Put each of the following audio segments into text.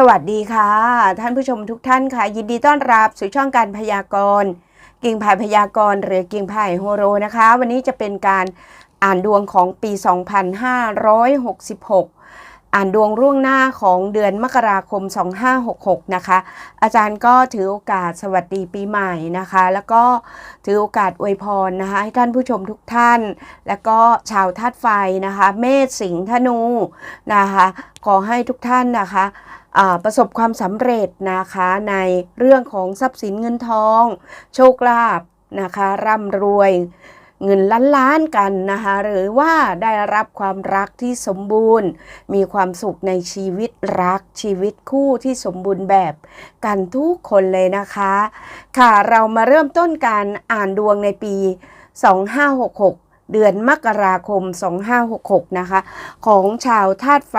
สวัสดีค่ะ ท่านผู้ชมทุกท่านค่ะ ยินดีต้อนรับสู่ช่องการพยากรณ์กิ่งไผ่พยากรณ์หรือกิ่งไผ่โฮโรนะคะ วันนี้จะเป็นการอ่านดวงของปี 2566 อ่านดวงร่วงหน้าของเดือนมกราคม 2566 นะคะ อาจารย์ก็ถือโอกาสสวัสดีปีใหม่นะคะ แล้วก็ถือโอกาสอวยพรนะคะให้ท่านผู้ชมทุกท่าน แล้วก็ชาวธาตุไฟนะคะ เมษสิงห์ธนูนะคะ ขอให้ทุกท่านนะคะ ประสบความสำเร็จนะคะในเรื่องของทรัพย์สินเงินทอง โชคลาภนะคะร่ำรวยเงินล้านล้านกันนะคะหรือว่าได้รับความรักที่สมบูรณ์ มีความสุขในชีวิตรักชีวิตคู่ที่สมบูรณ์แบบกันทุกคนเลยนะคะ ค่ะเรามาเริ่มต้นการอ่านดวงในปี 2566 เดือนมกราคม 2566 นะคะ ของชาวธาตุไฟ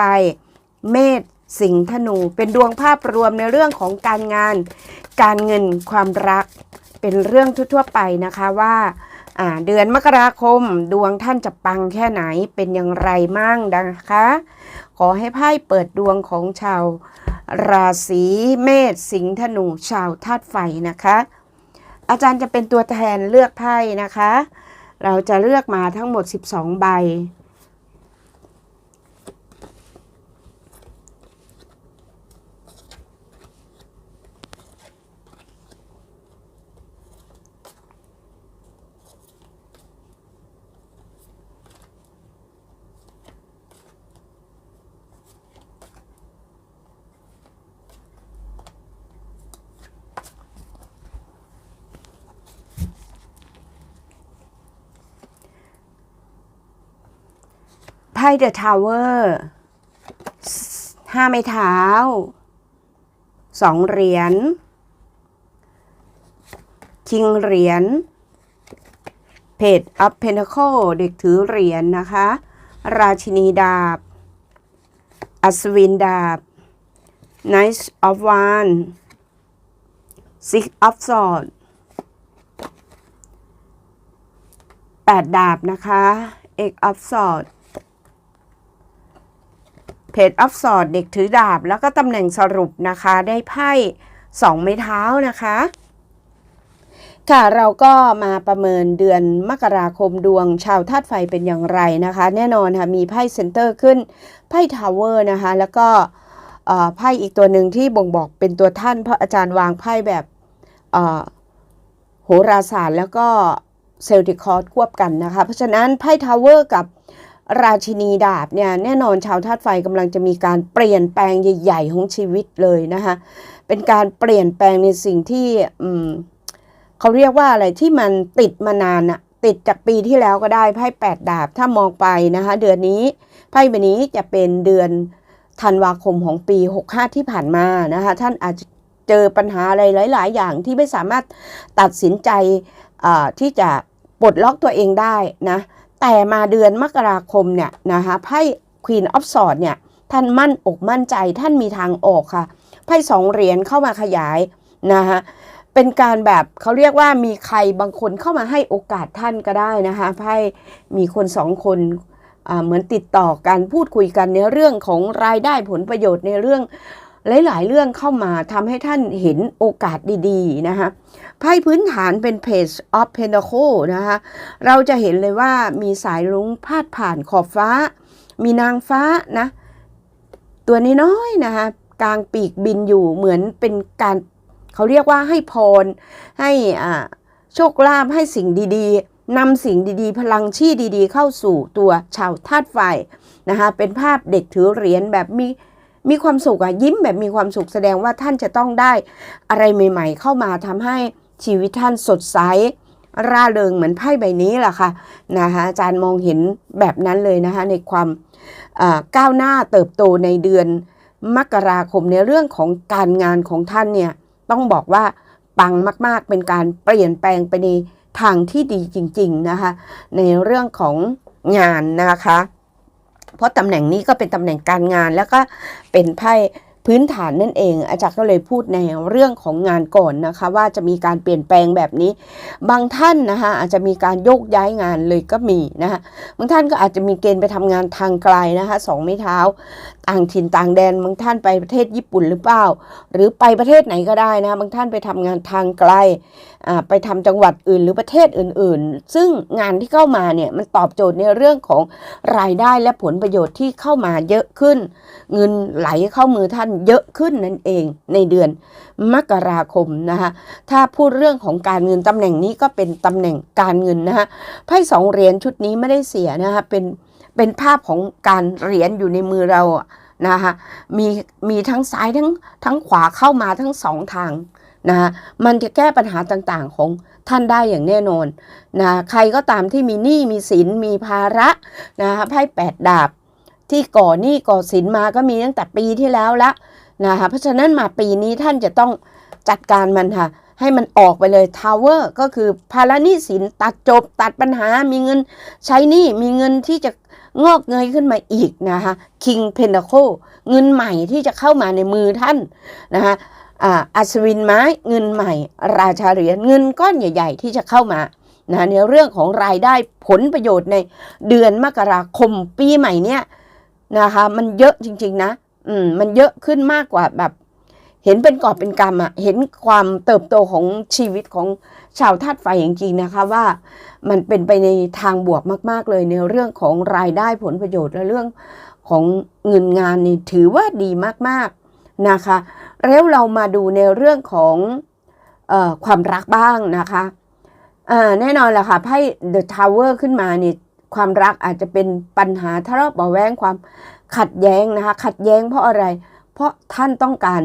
เมษ สิงห์ธนู เป็นดวงภาพรวมในเรื่องของการงาน การเงินความรัก เป็นเรื่องทั่วๆไปนะคะว่าอ่าเดือนมกราคมดวงท่านจะปังแค่ไหนเป็นอย่างไรมั่งนะคะ ขอให้ไพ่เปิดดวงของชาว ราศีเมษสิงห์ธนูชาวธาตุไฟนะคะ อาจารย์จะเป็นตัวแทนเลือกไพ่นะคะ เราจะเลือกมาทั้งหมด 12 ใบ พ่เดอะทาวเวอร์ห้าไม้เท้าสองเหรียญคิงเหรียญเพจอัพเพนโคเด็กถือเหรียญนะคะ ราชินีดาบ อัศวินดาบ Knight of Wands Six of Sword แปดดาบนะคะ Eight of Sword เพจออฟสอดเด็กถือดาบ แล้วก็ตำแหน่งสรุปนะคะ ได้ไพ่สองไม้เท้านะคะ ค่ะเราก็มาประเมินเดือนมกราคมดวงชาวธาตุไฟเป็นอย่างไรนะคะ แน่นอนค่ะมีไพ่เซนเตอร์ขึ้นไพ่ทาวเวอร์นะคะ แล้วก็เอ่อไพ่อีกตัวหนึ่งที่บ่งบอกเป็นตัวท่านเพราะอาจารย์วางไพ่แบบเอ่อโหราศาสตร์แล้วก็เซลติคอร์ควบกันนะคะ เพราะฉะนั้นไพ่ทาวเวอร์กับ ราชินีดาบเนี่ยแน่นอนชาวธาตุไฟกำลังจะมีการเปลี่ยนแปลงใหญ่ ๆ ของชีวิตเลยนะคะเป็นการเปลี่ยนแปลงในสิ่งที่เขาเรียกว่าอะไรที่มันติดมานานอะติดจากปีที่แล้วก็ได้ไพ่แปดดาบถ้ามองไปนะคะเดือนนี้ไพ่ใบนี้จะเป็นเดือนธันวาคมของปี 65 ที่ผ่านมานะคะท่านอาจจะเจอปัญหาอะไรหลาย ๆ อย่างที่ไม่สามารถตัดสินใจที่จะปลดล็อกตัวเองได้นะ แต่มาเดือนมกราคมเนี่ยนะคะไพ่ Queen of Swords เนี่ยท่านมั่นอกมั่นใจท่านมีทางออกค่ะไพ่สองเหรียญเข้ามาขยายนะคะเป็นการแบบเขาเรียกว่ามีใครบางคนเข้ามาให้โอกาสท่านก็ได้นะคะไพ่มีคนสองคนเหมือนติดต่อกันพูดคุยกันในเรื่องของรายได้ผลประโยชน์ในเรื่อง หลายๆ เรื่องเข้ามาทำให้ท่านเห็นโอกาสดีๆนะคะไพ่พื้นฐานเป็น Page of Pentacle นะคะเราจะเห็นเลยว่ามีสายรุ้งพาดผ่านขอบฟ้า มีนางฟ้านะ ตัวน้อยๆนะคะกลางปีกบินอยู่เหมือนเป็นการเขาเรียกว่าให้พร ให้อ่าโชคลาภให้สิ่งดีๆนำสิ่งดีๆ พลังชี่ดีๆ เข้าสู่ตัวชาวธาตุไฟนะคะเป็นภาพเด็กถือเหรียญแบบมี มีความสุขอะยิ้มแบบมีความสุขแสดงว่าท่านจะต้องได้อะไรใหม่ ๆ เข้ามาทำให้ชีวิตท่านสดใสร่าเริงเหมือนไพ่ใบนี้แหละค่ะนะคะอาจารย์มองเห็นแบบนั้นเลยนะคะในความก้าวหน้าเติบโตในเดือนมกราคมในเรื่องของการงานของท่านเนี่ยต้องบอกว่าปังมาก ๆ เป็นการเปลี่ยนแปลงไปในทางที่ดีจริง ๆ นะคะ ในเรื่องของงานนะคะ เพราะตำแหน่งนี้ก็เป็นตำแหน่งการงานแล้วก็เป็นไพ่พื้นฐานนั่นเอง อาจารย์ก็เลยพูดในเรื่องของงานก่อนนะคะ ว่าจะมีการเปลี่ยนแปลงแบบนี้ บางท่านนะคะอาจจะมีการโยกย้ายงานเลยก็มีนะคะบางท่านก็อาจจะมีเกณฑ์ไปทำงานทางไกลนะคะสองไม้เท้าต่างถิ่นต่างแดน บางท่านไปประเทศญี่ปุ่นหรือเปล่า หรือไปประเทศไหนก็ได้นะ บางท่านไปทำงานทางไกลไปทำจังหวัดอื่นหรือประเทศอื่น ๆ ซึ่งงานที่เข้ามาเนี่ยมันตอบโจทย์ในเรื่องของรายได้และผลประโยชน์ที่เข้ามาเยอะขึ้น เงินไหลเข้ามือท่านเยอะขึ้นนั่นเองในเดือนมกราคมนะคะถ้าพูดเรื่องของการเงินตำแหน่งนี้ก็เป็นตำแหน่งการเงินนะคะไพ่สองเหรียญชุดนี้ไม่ได้เสียนะคะเป็นเป็นภาพของการเหรียญอยู่ในมือเรานะคะมีมีทั้งซ้ายทั้งทั้งขวาเข้ามาทั้งสองทาง นะคะมันจะแก้ปัญหาต่างๆของท่านได้อย่างแน่นอนนะใครก็ตามที่มีหนี้มีสินมีภาระนะคะไพ่แปดดาบ ที่ก่อหนี้ก่อสินมาก็มีตั้งแต่ปีที่แล้วละนะคะเพราะฉะนั้นมาปีนี้ท่านจะต้องจัดการมันค่ะ ให้มันออกไปเลยทาวเวอร์ก็คือภาระหนี้สินตัดจบตัดปัญหามีเงินใช้หนี้มีเงินที่จะงอกเงยขึ้นมาอีกนะคะ King Pentacle เงินใหม่ที่จะเข้ามาในมือท่านนะคะ อัศวินไม้เงินใหม่ ราชาเหรียญเงินก้อนใหญ่ ๆ ที่จะเข้ามานะในเรื่องของรายได้ผลประโยชน์ในเดือนมกราคมปีใหม่เนี้ยนะคะมันเยอะจริง ๆ นะ อืมมันเยอะขึ้นมากกว่าแบบ เห็นเป็นกอบเป็นกำอะเห็นความเติบโตของชีวิตของชาวธาตุไฟจริงๆนะคะว่ามันเป็นไปในทางบวกมากๆเลยในเรื่องของรายได้ผลประโยชน์และเรื่องของเงินงานนี่ถือว่าดีมากๆ นะคะ แล้วเรามาดูในเรื่องของออความรักบ้างนะคะแน่นอนแหละค่ะไพ่ The Tower ขึ้นมาเนี่ยความรักอาจจะเป็นปัญหาทะเลาะเบาะแว้งความขัดแย้งนะคะ ขัดแย้งเพราะอะไร เพราะท่านต้องการ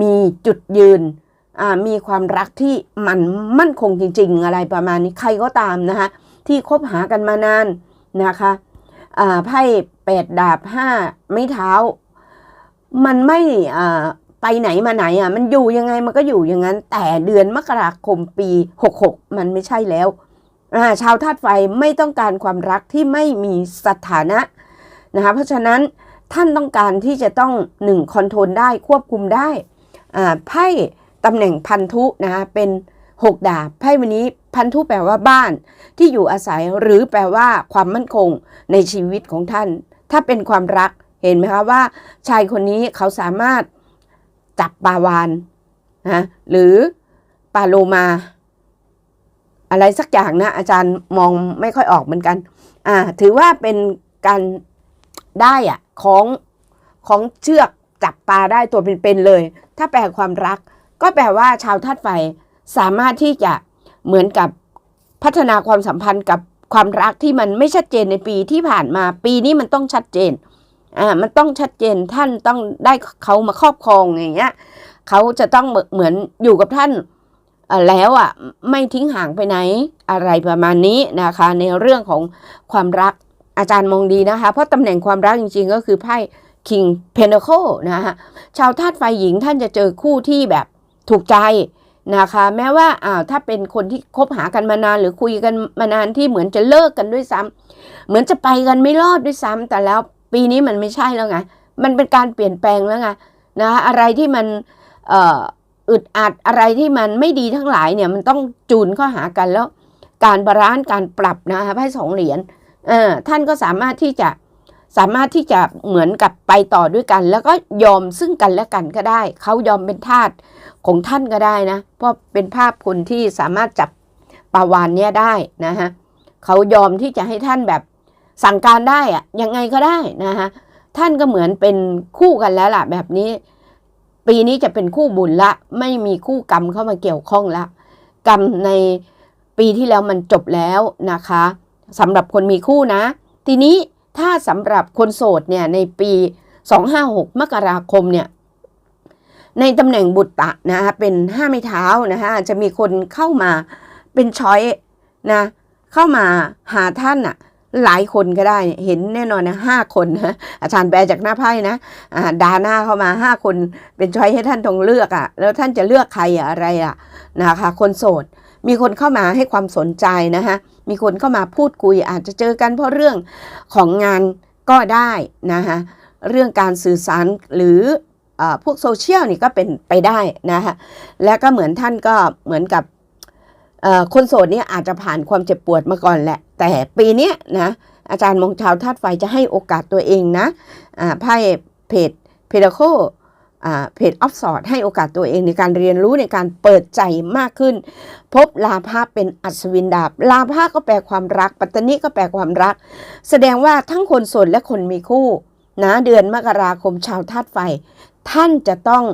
มีจุดยืนมีความรักที่มันมั่นคงจริง ๆ อะไรประมาณนี้ใครก็ตามนะคะที่คบหากันมานานนะคะไพ่แปดดาบห้าไม้เท้า มันไม่อ่าไปไหนมาไหนอะ มันอยู่ยังไงมันก็อยู่อย่างนั้น แต่เดือนมกราคมปี 66 มันไม่ใช่แล้วชาวธาตุไฟไม่ต้องการความรักที่ไม่มีสถานะนะคะเพราะฉะนั้นท่านต้องการที่จะต้องหนึ่งคอนโทรลได้ควบคุมได้ไพ่ตำแหน่งพันธุนะคะเป็น 6 ดาบไพ่วันนี้พันธุแปลว่าบ้านที่อยู่อาศัยหรือแปลว่าความมั่นคงในชีวิตของท่าน ถ้าเป็นความรัก เห็นไหมคะว่าชายคนนี้เขาสามารถจับปลาวานนะหรือปลาโลมา อะไรสักอย่างนะ อาจารย์มองไม่ค่อยออกเหมือนกัน อ่า ถือว่าเป็นการได้อะของของเชือกจับปลาได้ตัวเป็นๆเลย ถ้าแปลความรัก ก็แปลว่าชาวธาตุไฟสามารถที่จะเหมือนกับพัฒนาความสัมพันธ์กับความรักที่มันไม่ชัดเจนในปีที่ผ่านมา ปีนี้มันต้องชัดเจน อ่ามันต้องชัดเจนท่านต้องได้เขามาครอบครองอย่างเงี้ยเขาจะต้องเหมือนอยู่กับท่านแล้วอะไม่ทิ้งห่างไปไหนอะไรประมาณนี้นะคะ ในเรื่องของความรักอาจารย์มองดีนะคะ เพราะตำแหน่งความรักจริงๆ ก็คือไพ่ King Pentacle นะคะชาวธาตุไฟหญิงท่านจะเจอคู่ที่แบบถูกใจนะคะ แม้ว่าอ้าวถ้าเป็นคนที่คบหากันมานานหรือคุยกันมานานที่เหมือนจะเลิกกันด้วยซ้ำเหมือนจะไปกันไม่รอดด้วยซ้ำแต่แล้ว ปีนี้มันไม่ใช่แล้วไง มันเป็นการเปลี่ยนแปลงแล้วไงนะอะไรที่มันอึดอัดอะไรที่มันไม่ดีทั้งหลายเนี่ยมันต้องจูนเข้าหากันแล้ว การบาลานซ์การปรับนะคะไพ่สองเหรียญท่านก็สามารถที่จะสามารถที่จะเหมือนกับไปต่อด้วยกัน แล้วก็ยอมซึ่งกันและกันก็ได้ เขายอมเป็นทาสของท่านก็ได้นะ เพราะเป็นภาพคนที่สามารถจับปาวานเนี่ยได้นะฮะเขายอมที่จะให้ท่านแบบ สั่งการได้อะยังไงก็ได้นะฮะท่านก็เหมือนเป็นคู่กันแล้วล่ะ แบบนี้ ปีนี้จะเป็นคู่บุญละ ไม่มีคู่กรรมเข้ามาเกี่ยวข้องละ กรรมในปีที่แล้วมันจบแล้วนะคะสำหรับคนมีคู่นะ ทีนี้ถ้าสำหรับคนโสดเนี่ยในปี 256 มกราคมเนี่ยในตำแหน่งบุตรตะนะคะเป็นห้าไม้เท้านะคะจะมีคนเข้ามาเป็นช้อยนะเข้ามาหาท่านอะ หลายคนก็ได้เห็นแน่นอนนะห้าคนนะอาจารย์แปลจากหน้าไพ่นะดาหน้าเข้ามาห้าคนเป็นช้อยให้ท่านต้องเลือกอะ่ะ แล้วท่านจะเลือกใครอะไรอะ่ะนะคะ คนโสด มีคนเข้ามาให้ความสนใจนะคะมีคนเข้ามาพูดคุยอาจจะเจอกันเพราะเรื่องของงานก็ได้นะคะเรื่องการสื่อสารหรืออพวกโซเชียลนี่ก็เป็นไปได้นะคะและก็เหมือนท่านก็เหมือนกับคนโสดนี่อาจจะผ่านความเจ็บปวดมาก่อนแหละ แต่ปีนี้นะอาจารย์มงชาวธาตุไฟจะให้โอกาสตัวเองนะไพ่เพจเพดโคอ่าเพจออฟสอดให้โอกาสตัวเองในการเรียนรู้ในการเปิดใจมากขึ้น พบลาภะเป็นอัศวินดาบ ลาภะก็แปลความรัก ปัตตนิก็แปลความรัก แสดงว่าทั้งคนโสดและคนมีคู่นะเดือนมกราคมชาวธาตุไฟ ท่านจะต้อง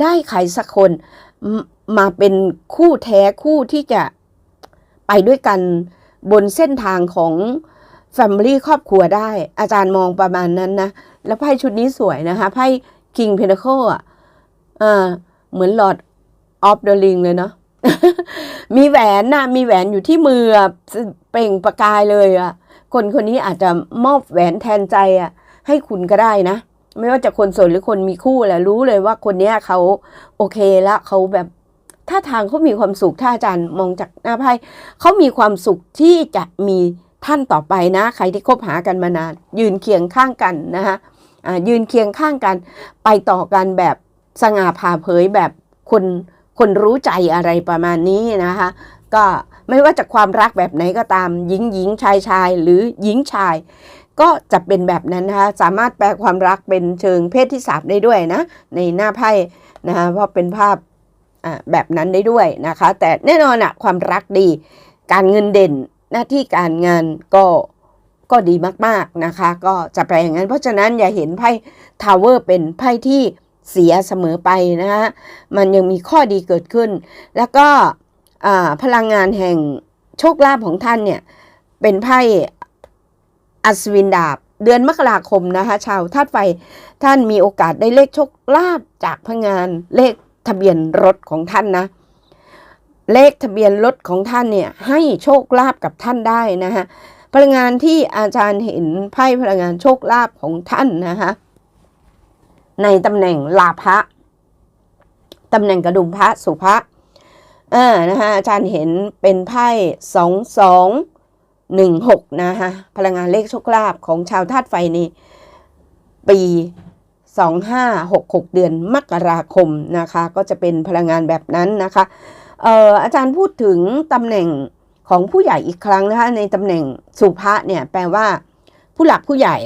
ได้ใครสักคนมาเป็นคู่แท้คู่ที่จะไปด้วยกัน บนเส้นทางของ Family ครอบครัวได้ อาจารย์มองประมาณนั้นนะ แล้วไพ่ชุดนี้สวยนะคะ ไพ่ King Pentacle อะอ่าเหมือน Lord of the Ring เลยเนาะมีแหวนนะมีแหวนอยู่ที่มือเปล่งประกายเลยอะคนคนนี้อาจจะมอบแหวนแทนใจอะให้คุณก็ได้นะ ไม่ว่าจะคนโสดหรือคนมีคู่แหละรู้เลยว่าคนเนี้ยเขาโอเคแล้วเขาแบบ ท่าทางเขามีความสุขถ้าอาจารย์มองจากหน้าไพ่เขามีความสุขที่จะมีท่านต่อไปนะ ใครที่คบหากันมานาน ยืนเคียงข้างกันนะคะอ่ายืนเคียงข้างกัน ไปต่อกันแบบสง่าผ่าเผยแบบคนคนรู้ใจอะไรประมาณนี้นะคะ ก็ไม่ว่าจะความรักแบบไหนก็ตาม หญิงหญิงชายชายหรือหญิงชาย ก็จะเป็นแบบนั้นนะคะสามารถแปลความรักเป็นเชิงเพศที่สามได้ด้วยนะ ในหน้าไพ่นะคะเพราะเป็นภาพ แบบนั้นได้ด้วยนะคะ แต่แน่นอนอะความรักดี การเงินเด่นหน้าที่การงานก็ก็ดีมากๆนะคะ ก็จะแปลอย่างนั้น เพราะฉะนั้นอย่าเห็นไพ่ทาวเวอร์เป็นไพ่ที่เสียเสมอไปนะคะมันยังมีข้อดีเกิดขึ้น แล้วก็อ่าพลังงานแห่งโชคลาภของท่านเนี่ย เป็นไพ่อัศวินดาบ เดือนมกราคมนะคะ ชาวธาตุไฟท่านมีโอกาสได้เลขโชคลาภจากพลังงานเลข ทะเบียนรถของท่านนะ เลขทะเบียนรถของท่านเนี่ย ให้โชคลาภกับท่านได้นะคะพลังงานที่อาจารย์เห็นไพ่พลังงานโชคลาภของท่านนะคะในตำแหน่งลาภะตำแหน่งกระดุมพระสุภะอ่านะคะอาจารย์เห็นเป็นไพ่สองสองหนึ่งหกนะคะพลังงานเลขโชคลาภของชาวธาตุไฟในปี 2566 เดือนมกราคมนะคะ ก็จะเป็นพลังงานแบบนั้นนะคะอออาจารย์พูดถึงตำแหน่งของผู้ใหญ่อีกครั้งนะคะ ในตำแหน่งสุภะเนี่ยแปลว่า ผู้หลักผู้ใหญ่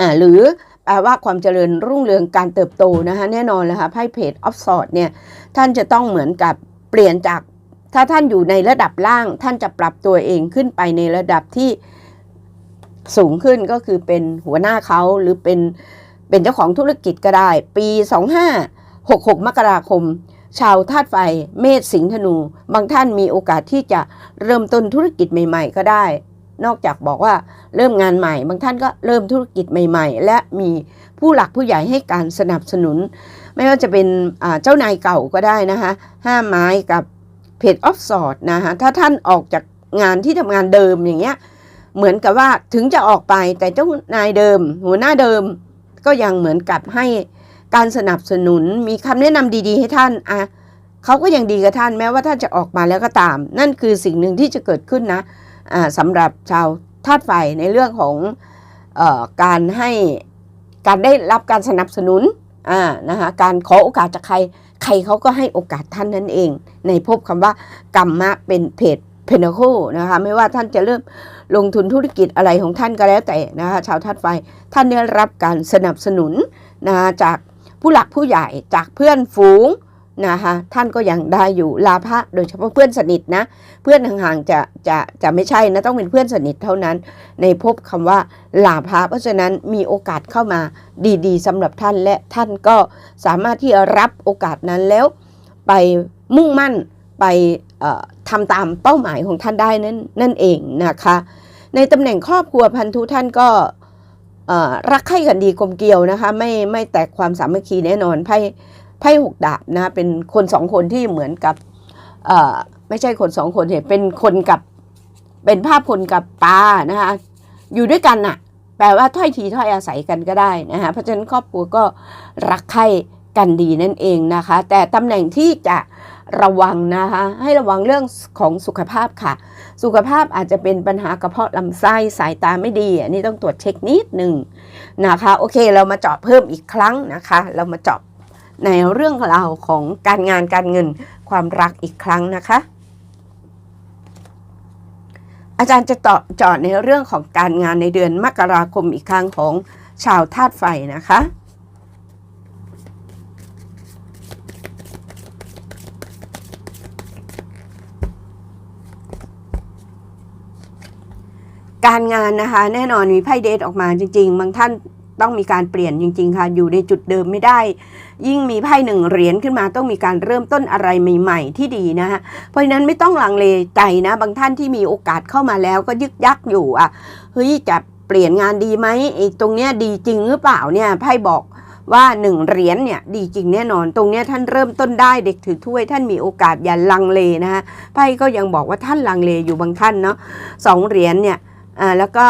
อ่าหรือแปลว่าความเจริญรุ่งเรืองการเติบโตนะคะแน่นอนเลยค่ะไพ่เพจออฟสอดเนี่ยท่านจะต้องเหมือนกับเปลี่ยนจากถ้าท่านอยู่ในระดับล่าง ท่านจะปรับตัวเองขึ้นไปในระดับที่ สูงขึ้นก็คือเป็นหัวหน้าเขาหรือเป็นเป็นเจ้าของธุรกิจก็ได้ ปี 2566 มกราคม ชาวธาตุไฟเมษสิงห์ธนู บางท่านมีโอกาสที่จะเริ่มต้นธุรกิจใหม่ ๆ ก็ได้ นอกจากบอกว่าเริ่มงานใหม่ บางท่านก็เริ่มธุรกิจใหม่ ๆ และมีผู้หลักผู้ใหญ่ให้การสนับสนุน ไม่ว่าจะเป็นเจ้านายเก่าก็ได้นะคะห้าไม้กับเพจออฟสอดนะคะถ้าท่านออกจากงานที่ทำงานเดิมอย่างเงี้ย เหมือนกับว่าถึงจะออกไปแต่เจ้านายเดิม หัวหน้าเดิม ก็ยังเหมือนกับให้การสนับสนุนมีคำแนะนำดี ๆ ให้ท่านอะเขาก็ยังดีกับท่านแม้ว่าท่านจะออกมาแล้วก็ตาม นั่นคือสิ่งหนึ่งที่จะเกิดขึ้นนะอ่าสำหรับชาวธาตุไฟในเรื่องของเออการให้การได้รับการสนับสนุนอ่านะคะการขอโอกาสจากใคร ใครเขาก็ให้โอกาสท่านนั่นเอง ในพบคำว่ากรรมะเป็นเพจ เพนโคนะคะไม่ว่าท่านจะเริ่มลงทุนธุรกิจอะไรของท่านก็แล้วแต่นะคะชาวธาตุไฟท่านได้รับการสนับสนุนนะคะจากผู้หลักผู้ใหญ่จากเพื่อนฝูงนะคะท่านก็ยังได้อยู่ลาภะโดยเฉพาะเพื่อนสนิทนะเพื่อนห่างๆจะจะจะไม่ใช่นะต้องเป็นเพื่อนสนิทเท่านั้น ในพบคำว่าลาภะเพราะฉะนั้นมีโอกาสเข้ามาดีๆสำหรับท่านและท่านก็สามารถที่จะรับโอกาสนั้นแล้ว ไปมุ่งมั่นไป ทำตามเป้าหมายของท่านได้นั่นนั่นเองนะคะ ในตำแหน่งครอบครัวพันธุท่านก็รักใคร่กันดีกลมเกลียวนะคะไม่ไม่แตกความสามัคคีแน่นอนไพ่ไพ่หกดาบนะเป็นคนสองคนที่เหมือนกับไม่ใช่คนสองคนเห็นเป็นคนกับเป็นภาพคนกับปลานะคะอยู่ด้วยกันน่ะ แปลว่าถ้อยทีถ้อยอาศัยกันก็ได้นะคะเพราะฉะนั้นครอบครัวก็รักใคร่กันดีนั่นเองนะคะ แต่ตำแหน่งที่จะ ระวังนะคะ ให้ระวังเรื่องของสุขภาพค่ะ สุขภาพอาจจะเป็นปัญหากระเพาะลำไส้สายตาไม่ดี อันนี้ต้องตรวจเช็คนิดหนึ่งนะคะ โอเค เรามาเจาะเพิ่มอีกครั้งนะคะ เรามาเจาะในเรื่องราวของการงานการเงินความรักอีกครั้งนะคะ อาจารย์จะเจาะเจาะในเรื่องของการงานในเดือนมกราคมอีกครั้งของชาวธาตุไฟนะคะ การงานนะคะ แน่นอนมีไพ่เดทออกมาจริง ๆ บางท่านต้องมีการเปลี่ยนจริง ๆ ค่ะ อยู่ในจุดเดิมไม่ได้ ยิ่งมีไพ่หนึ่งเหรียญขึ้นมาต้องมีการเริ่มต้นอะไรใหม่ ๆ ที่ดีนะคะเพราะฉะนั้นไม่ต้องลังเลใจนะ บางท่านที่มีโอกาสเข้ามาแล้วก็ยึกยักอยู่อะเฮ้ยจะเปลี่ยนงานดีไหมไอ้ตรงเนี้ยดีจริงหรือเปล่าเนี่ยไพ่บอกว่าหนึ่งเหรียญเนี่ยดีจริงแน่นอน ตรงเนี้ยท่านเริ่มต้นได้เด็กถือถ้วย ท่านมีโอกาสอย่าลังเลนะคะไพ่ก็ยังบอกว่าท่านลังเลอยู่บางท่านเนาะสองเหรียญเนี่ย อ่าแล้วก็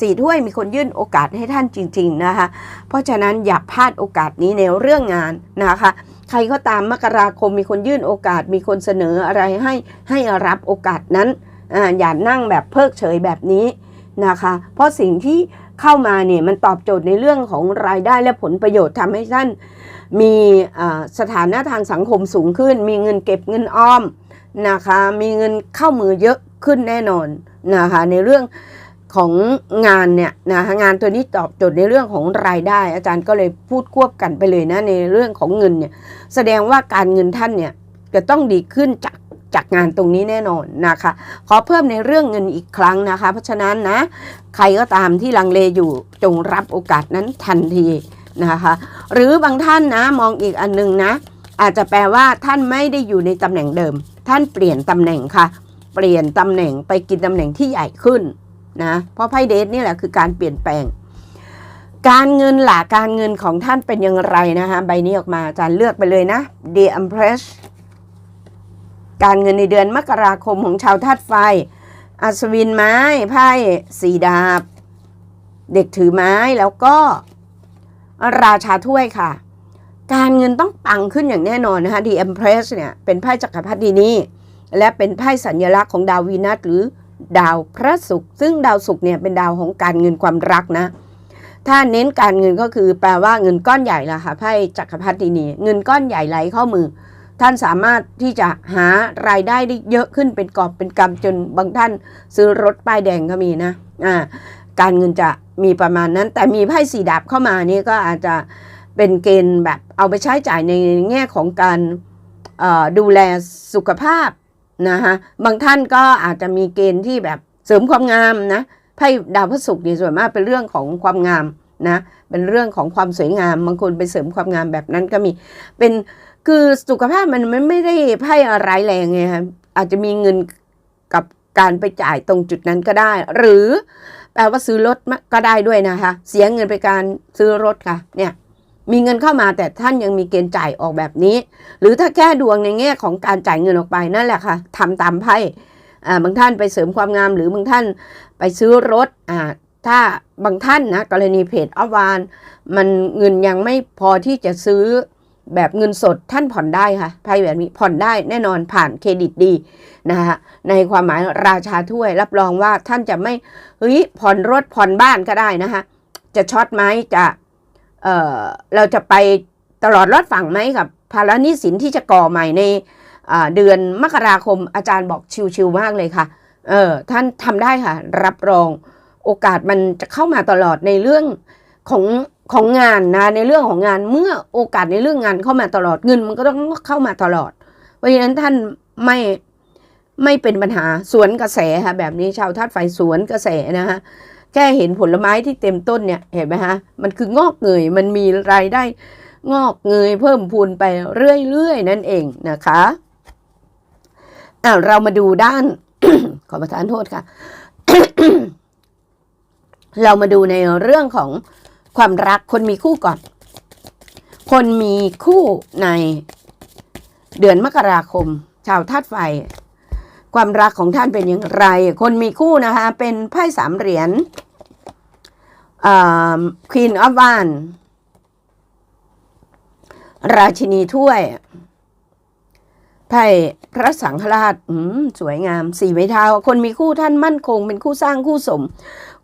สี่ถ้วยมีคนยื่นโอกาสให้ท่านจริง ๆนะคะ เพราะฉะนั้นอย่าพลาดโอกาสนี้ในเรื่องงานนะคะ ใครก็ตามมกราคมมีคนยื่นโอกาส มีคนเสนออะไรให้ให้รับโอกาสนั้นอาอย่านั่งแบบเพิกเฉยแบบนี้นะคะ เพราะสิ่งที่เข้ามาเนี่ยมันตอบโจทย์ในเรื่องของรายได้และผลประโยชน์ทำให้ท่านมีสถานะทางสังคมสูงขึ้น มีเงินเก็บเงินออมนะคะ มีเงินเข้ามือเยอะขึ้นแน่นอนนะคะในเรื่อง ของงานเนี่ยนะคะงานตัวนี้ตอบโจทย์ในเรื่องของรายได้ อาจารย์ก็เลยพูดควบกันไปเลยนะในเรื่องของเงินเนี่ยแสดงว่าการเงินท่านเนี่ยจะต้องดีขึ้นจากจากงานตรงนี้แน่นอนนะคะขอเพิ่มในเรื่องเงินอีกครั้งนะคะ เพราะฉะนั้นนะใครก็ตามที่ลังเลอยู่จงรับโอกาสนั้นทันทีนะคะหรือบางท่านนะมองอีกอันหนึงนะ อาจจะแปลว่าท่านไม่ได้อยู่ในตำแหน่งเดิม ท่านเปลี่ยนตำแหน่งค่ะ เปลี่ยนตำแหน่งไปกินตำแหน่งที่ใหญ่ขึ้น นะเพราะไพ่เดทนี่แหละคือการเปลี่ยนแปลง การเงินหล่ะการเงินของท่านเป็นอย่างไรนะคะใบนี้ออกมาอาจารย์เลือกไปเลยนะ The Empress การเงินในเดือนมกราคมของชาวธาตุไฟ อัศวินไม้ไพ่สีดาบ เด็กถือไม้แล้วก็ราชาถ้วยค่ะ การเงินต้องปังขึ้นอย่างแน่นอนนะคะ The Empress เนี่ย เป็นไพ่จักรพรรดินีและเป็นไพ่สัญลักษณ์ของดาววีนัสหรือ ดาวพระศุกร์ซึ่งดาวศุกร์เนี่ยเป็นดาวของการเงินความรักนะ ถ้าเน้นการเงินก็คือแปลว่าเงินก้อนใหญ่ละค่ะไพ่จักรพรรดินีเงินก้อนใหญ่ไหลเข้ามือ ท่านสามารถที่จะหารายได้ได้เยอะขึ้นเป็นกอบเป็นกำจนบางท่านซื้อรถป้ายแดงก็มีนะอ่าการเงินจะมีประมาณนั้น แต่มีไพ่สีดาบเข้ามานี่ก็อาจจะเป็นเกณฑ์แบบเอาไปใช้จ่ายในแง่ของการดูแลสุขภาพ นะคะบางท่านก็อาจจะมีเกณฑ์ที่แบบเสริมความงามนะไพ่ดาวพฤหัสนี่ส่วนมากเป็นเรื่องของความงามนะเป็นเรื่องของความสวยงามบางคนไปเสริมความงามแบบนั้นก็มี เป็นคือสุขภาพมันไม่ไม่ได้ไพ่อะไรายแรงไงคะอาจจะมีเงินกับการไปจ่ายตรงจุดนั้นก็ได้ หรือแปลว่าซื้อรถก็ได้ด้วยนะคะ เสียเงินไปการซื้อรถค่ะเนี่ย มีเงินเข้ามาแต่ท่านยังมีเกณฑ์จ่ายออกแบบนี้ หรือถ้าแก้ดวงในแง่ของการจ่ายเงินออกไปนั่นแหละค่ะทำตามไพ่บางท่านไปเสริมความงาม หรือบางท่านไปซื้อรถอ่าถ้าบางท่านนะกรณีเพจอวาน มันเงินยังไม่พอที่จะซื้อแบบเงินสดท่านผ่อนได้ค่ะไพ่แบบนี้ผ่อนได้แน่นอนผ่านเครดิตดีนะคะในความหมายราชาถ้วยรับรองว่าท่านจะไม่เฮ้ยผ่อนรถผ่อนบ้านก็ได้นะคะจะช็อตไหมจะ เออเราจะไปตลอดรอดฝั่งไหมกับ ภาระหนี้สินที่จะก่อใหม่ในเดือนมกราคมอาจารย์บอกชิวๆมากเลยค่ะ เออท่านทำได้ค่ะ รับรองโอกาสมันจะเข้ามาตลอดในเรื่องของของงานนะในเรื่องของงานเมื่อโอกาสในเรื่องงานเข้ามาตลอดเงิน มันก็ต้องเข้ามาตลอด เพราะฉะนั้นท่านไม่ไม่เป็นปัญหาสวนกระแสค่ะแบบนี้ชาวธาตุไฟสวนกระแสนะคะ แค่เห็นผลไม้ที่เต็มต้นเนี่ยเห็นไหมฮะมันคืองอกเงยมันมีรายได้งอกเงยเพิ่มพูนไปเรื่อยๆ นั่นเองนะคะอ่าเรามาดูด้าน ขอประทานโทษค่ะ เรามาดูในเรื่องของความรักคนมีคู่ก่อน คนมีคู่ในเดือนมกราคม ชาวธาตุไฟ ความรักของท่านเป็นอย่างไร คนมีคู่นะคะ เป็นไพ่สามเหรียญควีนออฟวานราชินีถ้วย ไพ่พระสังฆราชอืมสวยงาม สี่ไม้เท้า คนมีคู่ท่านมั่นคง เป็นคู่สร้างคู่สม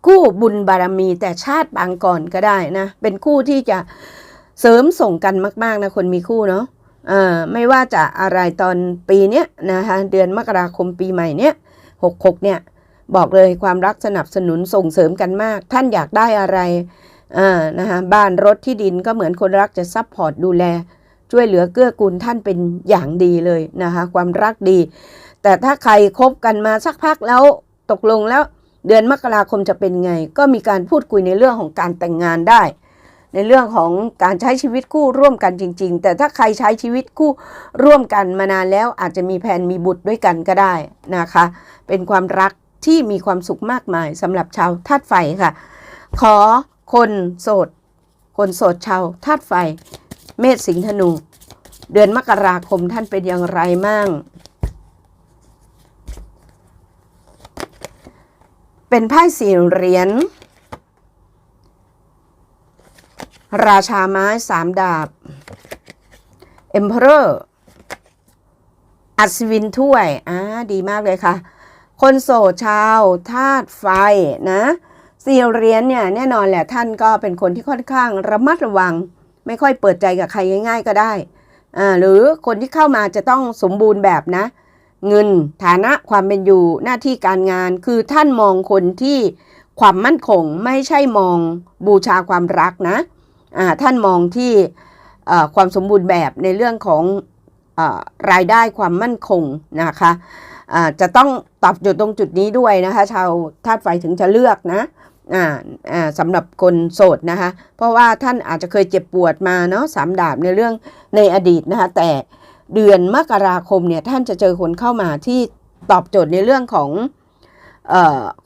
คู่บุญบารมีแต่ชาติบางก่อนก็ได้นะ เป็นคู่ที่จะเสริมส่งกันมาก ๆ นะ คนมีคู่เนาะ ไม่ว่าจะอะไรตอนปีเนี้ยนะคะเดือนมกราคมปีใหม่เนี้ยหกหกเนี่ยบอกเลยความรักสนับสนุนส่งเสริมกันมาก ท่านอยากได้อะไรอ่านะคะบ้านรถที่ดินก็เหมือนคนรักจะซัพพอร์ตดูแล ช่วยเหลือเกื้อกูลท่านเป็นอย่างดีเลยนะคะความรักดี แต่ถ้าใครคบกันมาสักพักแล้วตกลงแล้วเดือนมกราคมจะเป็นไง ก็มีการพูดคุยในเรื่องของการแต่งงานได้ ในเรื่องของการใช้ชีวิตคู่ร่วมกันจริง ๆ แต่ถ้าใครใช้ชีวิตคู่ร่วมกันมานานแล้วอาจจะมีแผนมีบุตรด้วยกันก็ได้นะคะ เป็นความรักที่มีความสุขมากมายสำหรับชาวธาตุไฟค่ะ ขอคนโสด คนโสดชาวธาตุไฟ เมษสิงห์ธนู เดือนมกราคมท่านเป็นอย่างไรมั่งเป็นไพ่สี่เหรียญ ราชาไม้สามดาบเอ็มเพอร์อัศวินถ้วย อ่า ดีมากเลยค่ะ คนโสดชาวธาตุไฟนะสี่เหรียญเนี่ยแน่นอนแหละท่านก็เป็นคนที่ค่อนข้างระมัดระวัง ไม่ค่อยเปิดใจกับใครง่าย ๆ ก็ได้ อ่า หรือคนที่เข้ามาจะต้องสมบูรณ์แบบนะ เงินฐานะความเป็นอยู่หน้าที่การงานคือท่านมองคนที่ความมั่นคงไม่ใช่มองบูชาความรักนะ ท่านมองที่ความสมบูรณ์แบบในเรื่องของอรายได้ความมั่นคงนะคะอ่าจะต้องตอบโจทย์ตรงจุดนี้ด้วยนะคะ ชาวธาตุไฟถึงจะเลือกนะสำหรับคนโสดนะคะ เพราะว่าท่านอาจจะเคยเจ็บปวดมาเนาะสามดาบในเรื่องในอดีตนะคะแต่เดือนมกราคมเนี่ยท่านจะเจอคนเข้ามาที่ตอบโจทย์ในเรื่องของ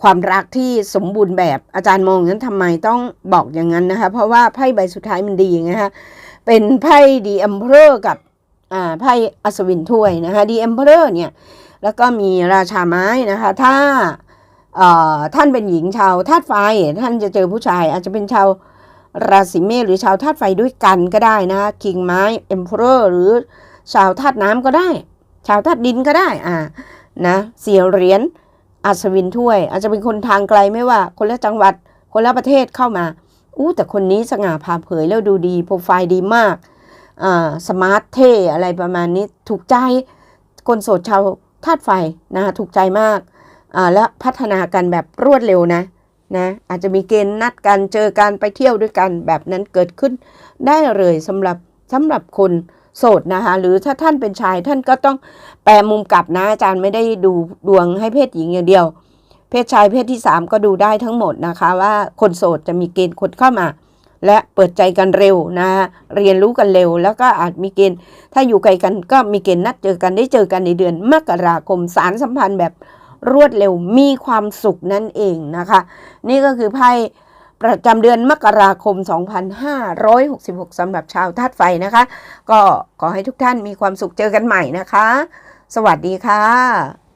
ความรักที่สมบูรณ์แบบอาจารย์มองงนั้นทำไมต้องบอกอย่างนั้นนะคะ เพราะว่าไพ่ใบสุดท้ายมันดีไงคะเป็นไพ่ดีเอ็มเพอร์กับไพ่อัศวินถ้วยนะคะดีเอ็มเพอร์เนี่ยแล้วก็มีราชาไม้นะคะ ถ้าท่านเป็นหญิงชาวธาตุไฟ ท่านจะเจอผู้ชาย อาจจะเป็นชาวราศีเมษหรือชาวธาตุไฟด้วยกันก็ได้นะคิงไม้เอ็มเพอร์หรือชาวธาตุน้ำก็ได้ ชาวธาตุดินก็ได้อ่านะเสียเหรียญ อัศวินถ้วย อาจจะเป็นคนทางไกลไม่ว่า คนละจังหวัด คนละประเทศเข้ามา อู้แต่คนนี้สง่าผ่าเผยแล้วดูดีโปรไฟล์ดีมากอ่าสมาร์ทเท่อะไรประมาณนี้ถูกใจคนโสดชาวธาตุไฟนะถูกใจมากอ่าและพัฒนากันแบบรวดเร็วนะนะอาจจะมีเกณฑ์นัดกันเจอกันไปเที่ยวด้วยกันแบบนั้นเกิดขึ้นได้เลยสำหรับสำหรับคน โสดนะคะ หรือถ้าท่านเป็นชายท่านก็ต้องแปลมุมกลับนะอาจารย์ไม่ได้ดูดวงให้เพศหญิงอย่างเดียว เพศชายเพศที่สามก็ดูได้ทั้งหมดนะคะ ว่าคนโสดจะมีเกณฑ์คนเข้ามา และเปิดใจกันเร็วนะเรียนรู้กันเร็ว แล้วก็อาจมีเกณฑ์ถ้าอยู่ไกลกันก็มีเกณฑ์นัดเจอกันได้เจอกันในเดือนมกราคมสารสัมพันธ์แบบรวดเร็วมีความสุขนั่นเองนะคะ นี่ก็คือไพ่ ประจำเดือนมกราคม 2566สำหรับชาวธาตุไฟนะคะ ก็ขอให้ทุกท่านมีความสุขเจอกันใหม่นะคะ สวัสดีค่ะ